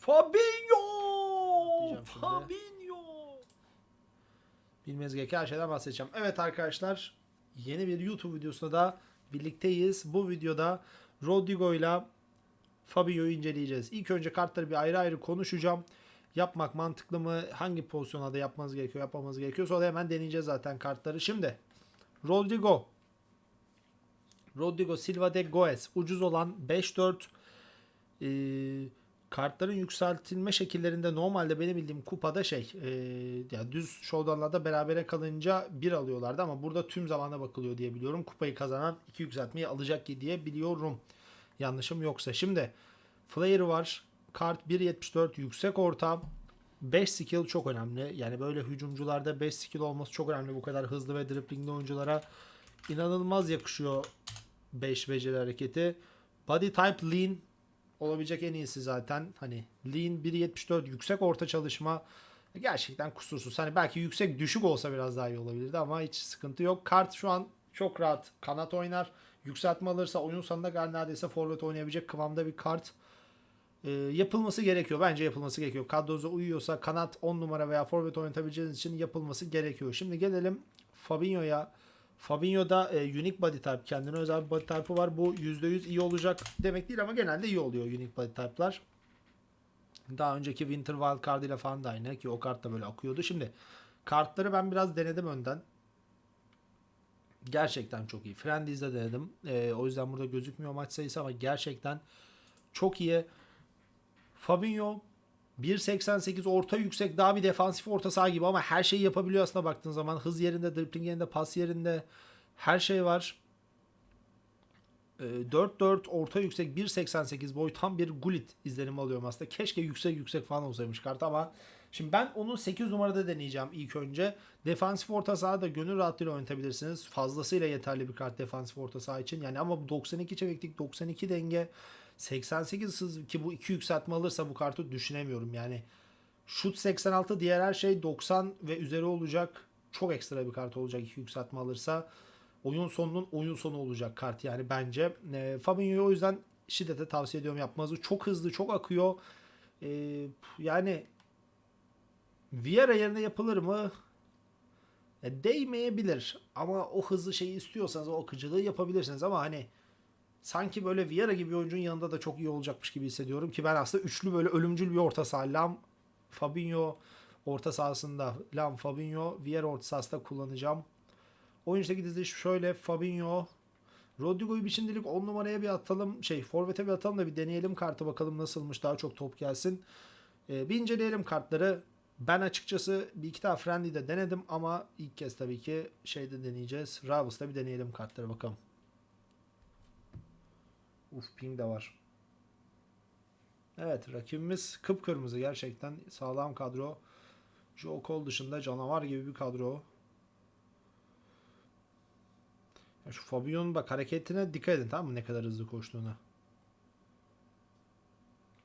Fabinho! Diyeceğim şimdi. Fabinho! Bilmeniz gereken her şeyden bahsedeceğim. Evet arkadaşlar yeni bir YouTube videosunda da birlikteyiz. Bu videoda Rodrigo ile Fabinho'yu inceleyeceğiz. İlk önce kartları bir ayrı ayrı konuşacağım. Yapmak mantıklı mı? Hangi pozisyonlarda yapmanız gerekiyor, yapmamanız gerekiyor? Sonra hemen deneyeceğiz zaten kartları. Şimdi Rodrigo Rodrigo Silva de Goes ucuz olan 5-4 ee, kartların yükseltilme şekillerinde normalde benim bildiğim kupada şey ee, yani düz showdownlarda berabere kalınca bir alıyorlardı ama burada tüm zamana bakılıyor diye biliyorum. Kupayı kazanan iki yükseltmeyi alacak diye biliyorum. Yanlışım yoksa. Şimdi Flair var. Kart 1.74 yüksek orta. 5 skill çok önemli. Yani böyle hücumcularda 5 skill olması çok önemli. Bu kadar hızlı ve driplingli oyunculara inanılmaz yakışıyor 5 beceri hareketi. Body type lean olabilecek en iyisi zaten. Hani lean 1.74 yüksek orta çalışma gerçekten kusursuz. Hani belki yüksek düşük olsa biraz daha iyi olabilirdi ama hiç sıkıntı yok. Kart şu an çok rahat kanat oynar. Yükseltme alırsa oyun sonunda neredeyse forvet oynayabilecek kıvamda bir kart. Ee, yapılması gerekiyor. Bence yapılması gerekiyor. Kadroza uyuyorsa kanat 10 numara veya forvet oynatabileceğiniz için yapılması gerekiyor. Şimdi gelelim Fabinho'ya. Fabinho'da e, unique body type kendine özel bir body type'ı var. Bu %100 iyi olacak demek değil ama genelde iyi oluyor unique body type'lar. Daha önceki Winter Wild Card ile falan da aynı ki o kart da böyle akıyordu. Şimdi kartları ben biraz denedim önden. Gerçekten çok iyi. Friendly's'de denedim. E, o yüzden burada gözükmüyor maç sayısı ama gerçekten çok iyi. Fabinho 1.88 orta yüksek daha bir defansif orta saha gibi ama her şeyi yapabiliyor aslında baktığın zaman. Hız yerinde, dribbling yerinde, pas yerinde her şey var. Ee, 4-4 orta yüksek 1.88 boy tam bir Gullit izlenimi alıyorum aslında. Keşke yüksek yüksek falan olsaymış kart ama şimdi ben onu 8 numarada deneyeceğim ilk önce. Defansif orta saha da gönül rahatlığıyla oynatabilirsiniz. Fazlasıyla yeterli bir kart defansif orta saha için. Yani ama 92 çeviklik, 92 denge 88 hız ki bu iki yükseltme alırsa bu kartı düşünemiyorum. Yani şut 86 diğer her şey 90 ve üzeri olacak. Çok ekstra bir kart olacak iki yükseltme alırsa. Oyun sonunun oyun sonu olacak kart yani bence. E, Fabinho'yu o yüzden şiddete tavsiye ediyorum yapmanızı. Çok hızlı, çok akıyor. E, yani Vieira yerine yapılır mı? E, değmeyebilir. Ama o hızlı şeyi istiyorsanız o akıcılığı yapabilirsiniz ama hani sanki böyle Vieira gibi bir oyuncunun yanında da çok iyi olacakmış gibi hissediyorum ki ben aslında üçlü böyle ölümcül bir orta saha. Lam, Fabinho orta sahasında Lam, Fabinho, Vieira orta sahasında kullanacağım. Oyuncudaki diziliş şöyle Fabinho, Rodrigo'yu bir şimdilik 10 numaraya bir atalım. Şey forvete bir atalım da bir deneyelim kartı bakalım nasılmış daha çok top gelsin. Ee, bir inceleyelim kartları. Ben açıkçası bir iki tane Friendly'de denedim ama ilk kez tabii ki şeyde deneyeceğiz. Ravus'ta bir deneyelim kartları bakalım. Uf ping de var. Evet rakibimiz kıpkırmızı gerçekten sağlam kadro. Joe Cole dışında canavar gibi bir kadro. Ya şu Fabio'nun bak hareketine dikkat edin tamam mı ne kadar hızlı koştuğuna.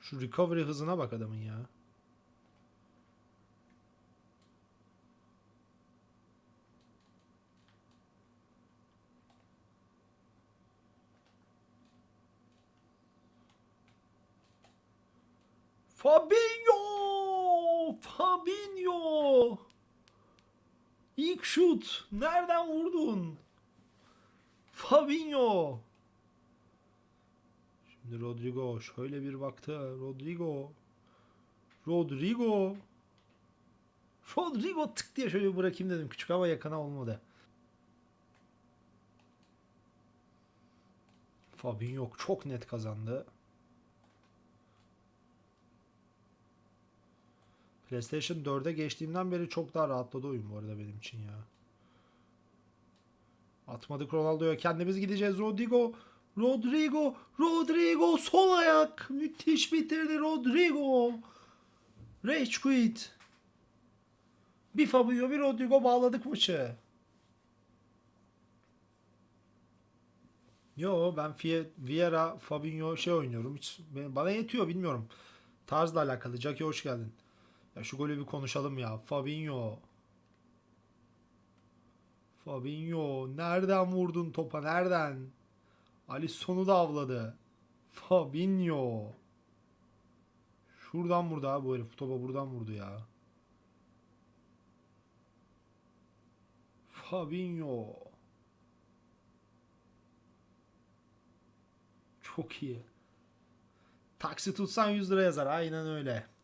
Şu recovery hızına bak adamın ya. Fabinho! Fabinho! İlk şut. Nereden vurdun? Fabinho. Şimdi Rodrigo şöyle bir baktı. Rodrigo. Rodrigo. Rodrigo tık diye şöyle bırakayım dedim. Küçük ama yakına olmadı. Fabinho çok net kazandı. PlayStation 4'e geçtiğimden beri çok daha rahatladı oyun bu arada benim için ya. Atmadık Ronaldo'ya kendimiz gideceğiz Rodrigo. Rodrigo, Rodrigo sol ayak. Müthiş bitirdi Rodrigo. Rage quit. Bir Fabio bir Rodrigo bağladık maçı. Yo ben Vieira, Fabinho şey oynuyorum. Hiç bana yetiyor bilmiyorum. Tarzla alakalı. Jackie hoş geldin. Ya şu golü bir konuşalım ya. Fabinho. Fabinho. Nereden vurdun topa? Nereden? Ali sonu da avladı. Fabinho. Şu Şuradan vurdu abi bu herif. Topa buradan vurdu ya. Fabinho. Çok iyi. Taksi tutsan 100 lira yazar. Aynen öyle.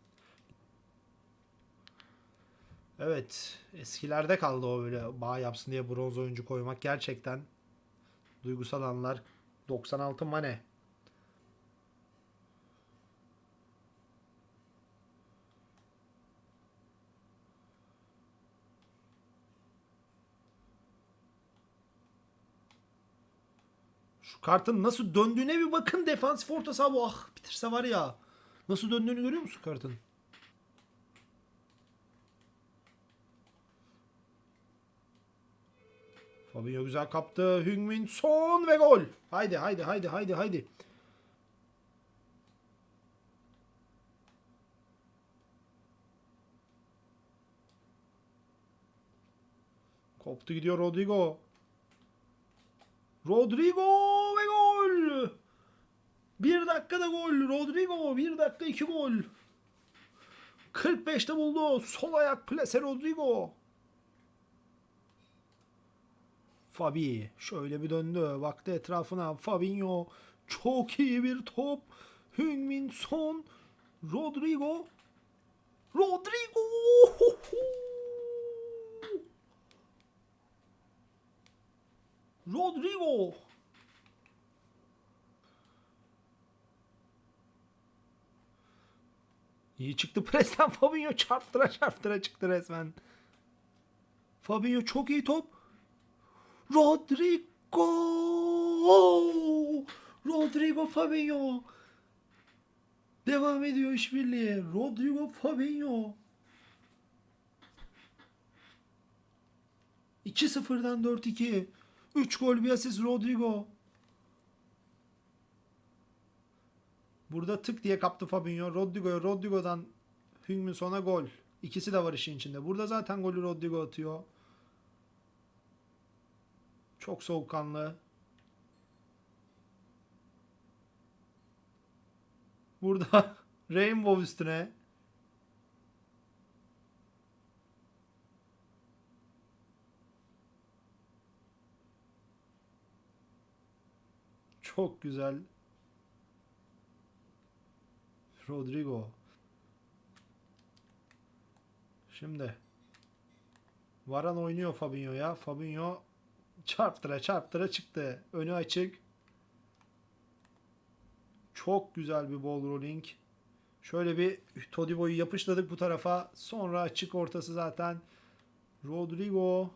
Evet. Eskilerde kaldı o böyle bağ yapsın diye bronz oyuncu koymak. Gerçekten duygusal anlar. 96 Mane. Şu kartın nasıl döndüğüne bir bakın defansif orta saha bu. Ah bitirse var ya. Nasıl döndüğünü görüyor musun kartın? Fabinho güzel kaptı. Hüngmin son ve gol. Haydi haydi haydi haydi haydi. Koptu gidiyor Rodrigo. Rodrigo ve gol. Bir dakikada gol. Rodrigo bir dakika iki gol. 45'te buldu. Sol ayak plase Rodrigo. Fabi şöyle bir döndü. Baktı etrafına. Fabinho çok iyi bir top. Hüngmin Son. Rodrigo. Rodrigo. Rodrigo. İyi çıktı presten Fabinho çarptıra çarptıra çıktı resmen. Fabinho çok iyi top. Rodrigo. Rodrigo Fabinho. Devam ediyor işbirliği. Rodrigo Fabinho. 2-0'dan 4-2. 3 gol bir asist Rodrigo. Burada tık diye kaptı Fabinho. Rodrigo'ya Rodrigo'dan Hüngmin sona gol. İkisi de var işin içinde. Burada zaten golü Rodrigo atıyor. Çok soğukkanlı. Burada Rainbow üstüne. Çok güzel. Rodrigo. Şimdi. Varan oynuyor Fabinho'ya. Fabinho çarptıra çarptıra çıktı. Önü açık. Çok güzel bir ball rolling. Şöyle bir Todibo'yu yapıştırdık bu tarafa. Sonra açık ortası zaten. Rodrigo.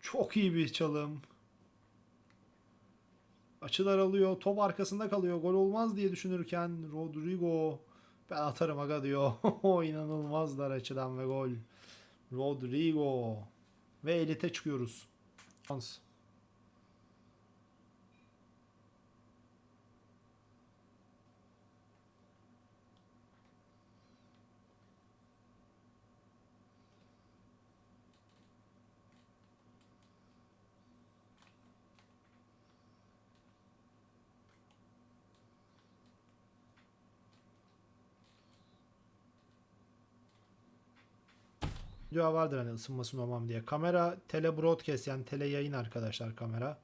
Çok iyi bir çalım. Açılar alıyor. Top arkasında kalıyor. Gol olmaz diye düşünürken Rodrigo ben atarım aga diyor. İnanılmazlar açıdan ve gol. Rodrigo. Ve elite çıkıyoruz. Şans. Video vardır hani ısınmasın olmam diye. Kamera tele broadcast yani tele yayın arkadaşlar kamera.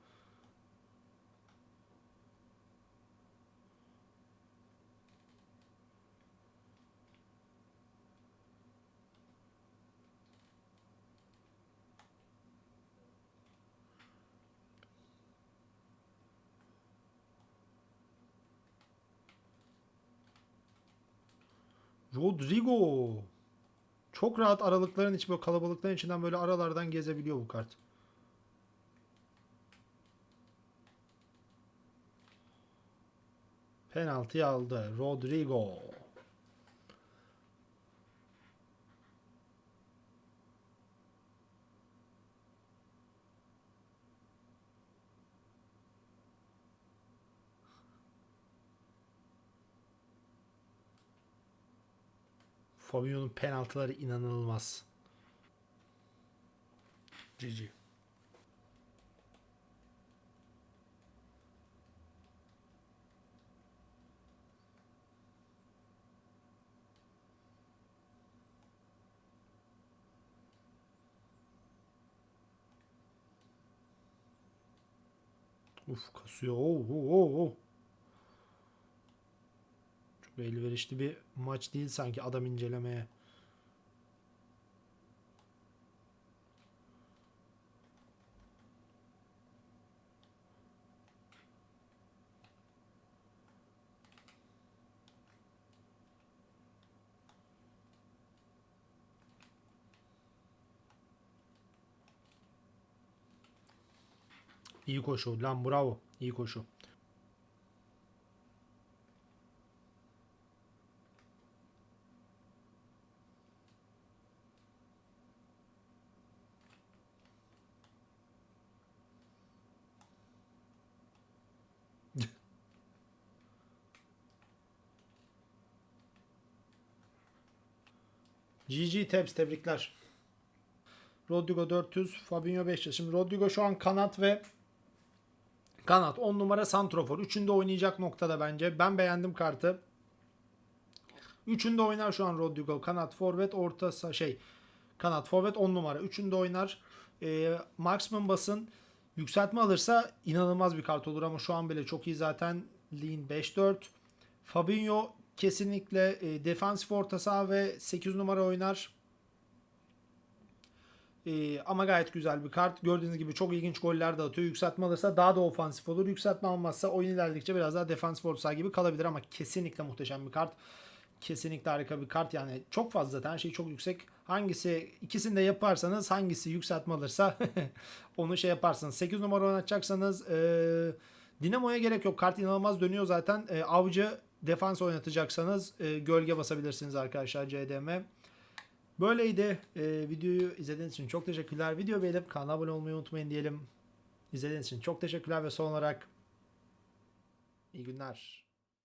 Rodrigo. Çok rahat aralıkların içi böyle kalabalıkların içinden böyle aralardan gezebiliyor bu kart. Penaltı aldı. Rodrigo. Fabinho'nun penaltıları inanılmaz. GG. Uf kasıyor. Oo, oo, oo. Çok elverişli bir maç değil sanki adam incelemeye. İyi koşu. Lan bravo. İyi koşu. GG Tebs tebrikler. Rodrigo 400, Fabinho 500. Şimdi Rodrigo şu an kanat ve kanat 10 numara santrofor. Üçünde oynayacak noktada bence. Ben beğendim kartı. Üçünde oynar şu an Rodrigo. Kanat forvet orta şey kanat forvet 10 numara. Üçünde oynar. Ee, Marksman basın yükseltme alırsa inanılmaz bir kart olur ama şu an bile çok iyi zaten. Lean 5-4. Fabinho kesinlikle e, defansif orta saha ve 8 numara oynar. Ee, ama gayet güzel bir kart. Gördüğünüz gibi çok ilginç goller de atıyor. Yükseltme alırsa daha da ofansif olur. Yükseltme almazsa oyun ilerledikçe biraz daha defansif orta saha gibi kalabilir ama kesinlikle muhteşem bir kart. Kesinlikle harika bir kart. Yani çok fazla zaten her şey çok yüksek. Hangisi ikisini de yaparsanız hangisi yükseltme alırsa onu şey yaparsınız. 8 numara oynatacaksanız e, Dinamo'ya gerek yok. Kart inanılmaz dönüyor zaten. E, avcı defans oynatacaksanız e, gölge basabilirsiniz arkadaşlar CDM. Böyleydi. E, videoyu izlediğiniz için çok teşekkürler. Video beğenip kanala abone olmayı unutmayın diyelim. İzlediğiniz için çok teşekkürler ve son olarak iyi günler.